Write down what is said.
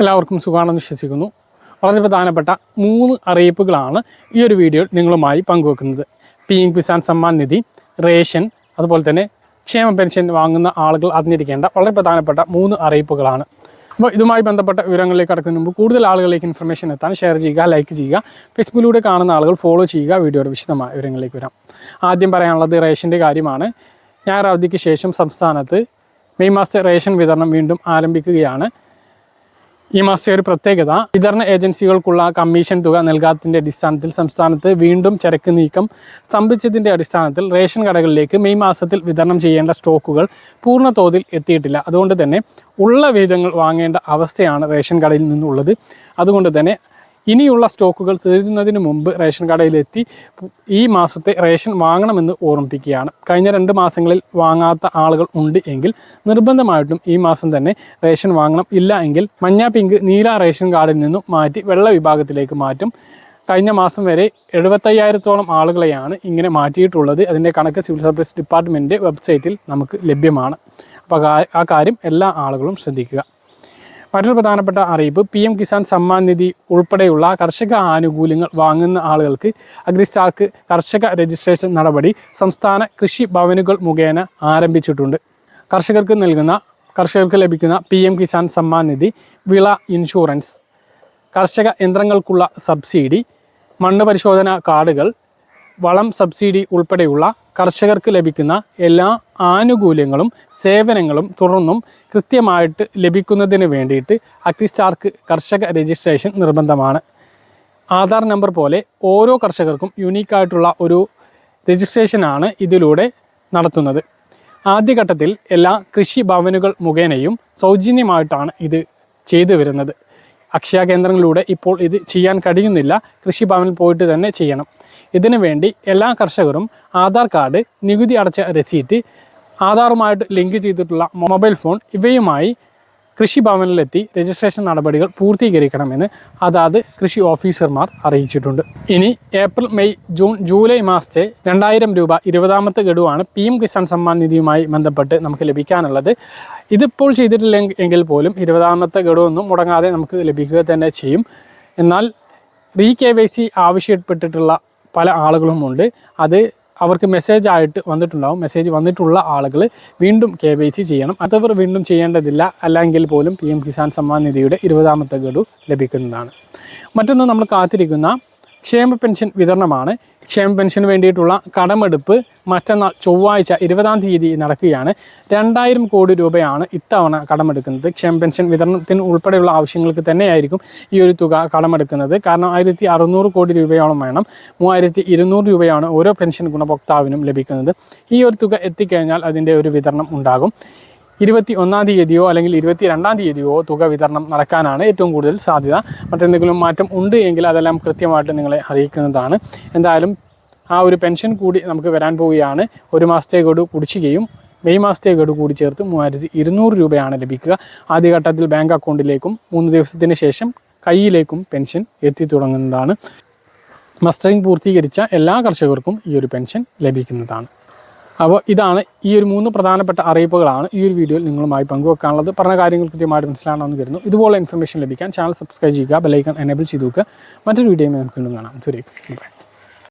എല്ലാവർക്കും സുഖമാണെന്ന് വിശ്വസിക്കുന്നു. വളരെ പ്രധാനപ്പെട്ട മൂന്ന് അറിയിപ്പുകളാണ് ഈ ഒരു വീഡിയോയിൽ നിങ്ങളുമായി പങ്കുവെക്കുന്നത്. P M Kisan Samman Nidhi ration അതുപോലെ തന്നെ ക്ഷേമ പെൻഷൻ വാങ്ങുന്ന ആളുകൾ അറിഞ്ഞിരിക്കേണ്ട വളരെ പ്രധാനപ്പെട്ട മൂന്ന് അറിയിപ്പുകളാണ്. അപ്പോൾ ഇതുമായി ബന്ധപ്പെട്ട വിവരങ്ങളിലേക്ക് കടക്കുന്നതിന് മുമ്പ് കൂടുതൽ ആളുകളിലേക്ക് ഇൻഫർമേഷൻ എത്താൻ ഷെയർ ചെയ്യുക ലൈക്ക് ചെയ്യുക ഫേസ്ബുക്കിലൂടെ കാണുന്ന ആളുകൾ ഫോളോ ചെയ്യുക വീഡിയോയുടെ വിശദമായ വിവരങ്ങളിലേക്ക് വരാം. ആദ്യം പറയാനുള്ളത് റേഷന്റെ കാര്യമാണ്. ഞായർ അവധിക്ക് ശേഷം സംസ്ഥാനത്ത് മെയ് മാസത്തെ റേഷൻ വിതരണം വീണ്ടും ആരംഭിക്കുകയാണ്. ഈ മാസത്തെ ഒരു പ്രത്യേകത വിതരണ ഏജൻസികൾക്കുള്ള കമ്മീഷൻ തുക നൽകാത്തതിന്റെ അടിസ്ഥാനത്തിൽ സംസ്ഥാനത്ത് വീണ്ടും ചരക്ക് നീക്കം സ്തംഭിച്ചതിന്റെ അടിസ്ഥാനത്തിൽ റേഷൻ കടകളിലേക്ക് മെയ് മാസത്തിൽ വിതരണം ചെയ്യേണ്ട സ്റ്റോക്കുകൾ പൂർണ തോതിൽ എത്തിയിട്ടില്ല. അതുകൊണ്ട് തന്നെ ഉള്ള വിഹിതങ്ങൾ വാങ്ങേണ്ട അവസ്ഥയാണ് റേഷൻ കടയിൽ നിന്നുള്ളത്. അതുകൊണ്ട് തന്നെ ഇനിയുള്ള സ്റ്റോക്കുകൾ തീരുന്നതിന് മുമ്പ് റേഷൻ കടയിലെത്തി ഈ മാസത്തെ റേഷൻ വാങ്ങണമെന്ന് ഓർമ്മിപ്പിക്കുകയാണ്. കഴിഞ്ഞ രണ്ട് മാസങ്ങളിൽ വാങ്ങാത്ത ആളുകൾ ഉണ്ട് എങ്കിൽ നിർബന്ധമായിട്ടും ഈ മാസം തന്നെ റേഷൻ വാങ്ങണം. ഇല്ല എങ്കിൽ മഞ്ഞ പിങ്ക് നീല റേഷൻ കാർഡിൽ നിന്നും മാറ്റി വെള്ള വിഭാഗത്തിലേക്ക് മാറ്റും. കഴിഞ്ഞ മാസം വരെ എഴുപത്തയ്യായിരത്തോളം ആളുകളെയാണ് ഇങ്ങനെ മാറ്റിയിട്ടുള്ളത്. അതിന്റെ കണക്ക് സിവിൽ സർവീസ് ഡിപ്പാർട്ട്മെന്റ് വെബ്സൈറ്റിൽ നമുക്ക് ലഭ്യമാണ്. അപ്പോൾ ആ കാര്യം എല്ലാ ആളുകളും ശ്രദ്ധിക്കുക. മറ്റൊരു പ്രധാനപ്പെട്ട അറിയിപ്പ്. പി എം കിസാൻ സമ്മാൻ നിധി ഉൾപ്പെടെയുള്ള കർഷക ആനുകൂല്യങ്ങൾ വാങ്ങുന്ന ആളുകൾക്ക് അഗ്രിസ്റ്റാക്ക് കർഷക രജിസ്ട്രേഷൻ നടപടി സംസ്ഥാന കൃഷി ഭവനുകൾ മുഖേന ആരംഭിച്ചിട്ടുണ്ട്. കർഷകർക്ക് നൽകുന്ന കർഷകർക്ക് ലഭിക്കുന്ന പി എം കിസാൻ സമ്മാൻ നിധി വിള ഇൻഷുറൻസ് കർഷക യന്ത്രങ്ങൾക്കുള്ള സബ്സിഡി മണ്ണ് പരിശോധന കാർഡുകൾ വളം സബ്സിഡി ഉൾപ്പെടെയുള്ള കർഷകർക്ക് ലഭിക്കുന്ന എല്ലാ ആനുകൂല്യങ്ങളും സേവനങ്ങളും തുടർന്നും കൃത്യമായിട്ട് ലഭിക്കുന്നതിന് വേണ്ടിയിട്ട് അഗ്നിസ്റ്റാർക്ക് കർഷക രജിസ്ട്രേഷൻ നിർബന്ധമാണ്. ആധാർ നമ്പർ പോലെ ഓരോ കർഷകർക്കും യുണീക്കായിട്ടുള്ള ഒരു രജിസ്ട്രേഷനാണ് ഇതിലൂടെ നടത്തുന്നത്. ആദ്യഘട്ടത്തിൽ എല്ലാ കൃഷി ഭവനുകൾ മുഖേനയും സൗജന്യമായിട്ടാണ് ഇത് ചെയ്തു വരുന്നത്. അക്ഷയ കേന്ദ്രങ്ങളിലൂടെ ഇപ്പോൾ ഇത് ചെയ്യാൻ കഴിയുന്നില്ല. കൃഷി ഭവനിൽ പോയിട്ട് തന്നെ ചെയ്യണം. ഇതിനു വേണ്ടി എല്ലാ കർഷകരും ആധാർ കാർഡ് നികുതി അടച്ച രസീറ്റ് ആധാറുമായിട്ട് ലിങ്ക് ചെയ്തിട്ടുള്ള മൊബൈൽ ഫോൺ ഇവയുമായി കൃഷിഭവനിലെത്തി രജിസ്ട്രേഷൻ നടപടികൾ പൂർത്തീകരിക്കണമെന്ന് അതാത് കൃഷി ഓഫീസർമാർ അറിയിച്ചിട്ടുണ്ട്. ഇനി ഏപ്രിൽ മെയ് ജൂൺ ജൂലൈ മാസത്തെ രണ്ടായിരം രൂപ ഇരുപതാമത്തെ ഗഡുവാണ് പി എം കിസാൻ സമ്മാൻ നിധിയുമായി ബന്ധപ്പെട്ട് നമുക്ക് ലഭിക്കാനുള്ളത്. ഇതിപ്പോൾ ചെയ്തിട്ടില്ലെങ്കിൽ എങ്കിൽ പോലും ഇരുപതാമത്തെ ഗഡുവൊന്നും മുടങ്ങാതെ നമുക്ക് ലഭിക്കുക തന്നെ ചെയ്യും. എന്നാൽ റീ കെ വൈ സി ആവശ്യപ്പെട്ടിട്ടുള്ള പല ആളുകളുമുണ്ട് അത് അവർക്ക് മെസ്സേജ് ആയിട്ട് വന്നിട്ടുണ്ടാവും. മെസ്സേജ് വന്നിട്ടുള്ള ആളുകൾ വീണ്ടും കെ വൈ സി ചെയ്യണം. അതവർ വീണ്ടും ചെയ്യേണ്ടതില്ല. അല്ലെങ്കിൽ പോലും പി എം കിസാൻ സമ്മാൻ നിധിയുടെ ഇരുപതാമത്തെ ഗഡു ലഭിക്കുന്നതാണ്. മറ്റൊന്ന് നമ്മൾ കാത്തിരിക്കുന്ന ക്ഷേമ പെൻഷൻ വിതരണമാണ്. ക്ഷേമ പെൻഷന് വേണ്ടിയിട്ടുള്ള കടമെടുപ്പ് മറ്റന്നാൾ ചൊവ്വാഴ്ച ഇരുപതാം തീയതി നടക്കുകയാണ്. രണ്ടായിരം കോടി രൂപയാണ് ഇത്തവണ കടമെടുക്കുന്നത്. ക്ഷേമ പെൻഷൻ വിതരണത്തിന് ഉൾപ്പെടെയുള്ള ആവശ്യങ്ങൾക്ക് തന്നെയായിരിക്കും ഈ ഒരു തുക കടമെടുക്കുന്നത്. കാരണം ആയിരത്തി അറുന്നൂറ് കോടി രൂപയോളം വേണം. മൂവായിരത്തി ഇരുന്നൂറ് രൂപയാണ് ഓരോ പെൻഷൻ ഗുണഭോക്താവിനും ലഭിക്കുന്നത്. ഈ ഒരു തുക എത്തിക്കഴിഞ്ഞാൽ അതിന്റെ ഒരു വിതരണം ഉണ്ടാകും. ഇരുപത്തി ഒന്നാം തീയതിയോ അല്ലെങ്കിൽ ഇരുപത്തി രണ്ടാം തീയതിയോ തുക വിതരണം നടക്കാനാണ് ഏറ്റവും കൂടുതൽ സാധ്യത. മറ്റെന്തെങ്കിലും മാറ്റം ഉണ്ട് എങ്കിൽ അതെല്ലാം കൃത്യമായിട്ട് നിങ്ങളെ അറിയിക്കുന്നതാണ്. എന്തായാലും ആ ഒരു പെൻഷൻ കൂടി നമുക്ക് വരാൻ പോവുകയാണ്. ഒരു മാസത്തെ ഗഡു കുടിശ്ശികയും മെയ് മാസത്തെ ഗഡു കൂടി ചേർത്ത് മൂവായിരത്തി ഇരുന്നൂറ് രൂപയാണ് ലഭിക്കുക. ആദ്യഘട്ടത്തിൽ ബാങ്ക് അക്കൗണ്ടിലേക്കും മൂന്ന് ദിവസത്തിന് ശേഷം കയ്യിലേക്കും പെൻഷൻ എത്തി തുടങ്ങുന്നതാണ്. മസ്റ്ററിംഗ് പൂർത്തീകരിച്ച എല്ലാ കർഷകർക്കും ഈ ഒരു പെൻഷൻ ലഭിക്കുന്നതാണ്. അപ്പോൾ ഇതാണ് ഈ ഒരു മൂന്ന് പ്രധാനപ്പെട്ട അറിയിപ്പുകളാണ് ഈ ഒരു വീഡിയോയിൽ നിങ്ങളുമായി പങ്കുവെക്കാനുള്ളത്. പറഞ്ഞ കാര്യങ്ങൾ കൃത്യമായിട്ട് മനസ്സിലാണെന്ന് കരുതുന്നു. ഇതുപോലെ ഇൻഫർമേഷൻ ലഭിക്കാൻ ചാനൽ സബ്സ്ക്രൈബ് ചെയ്യുക ബെലൈക്കൺ എനേബിൾ ചെയ്തു വെക്കുക മറ്റൊരു വീഡിയോയിൽ നമുക്ക് വീണ്ടും കാണാം. സുരേഖ് ബൈ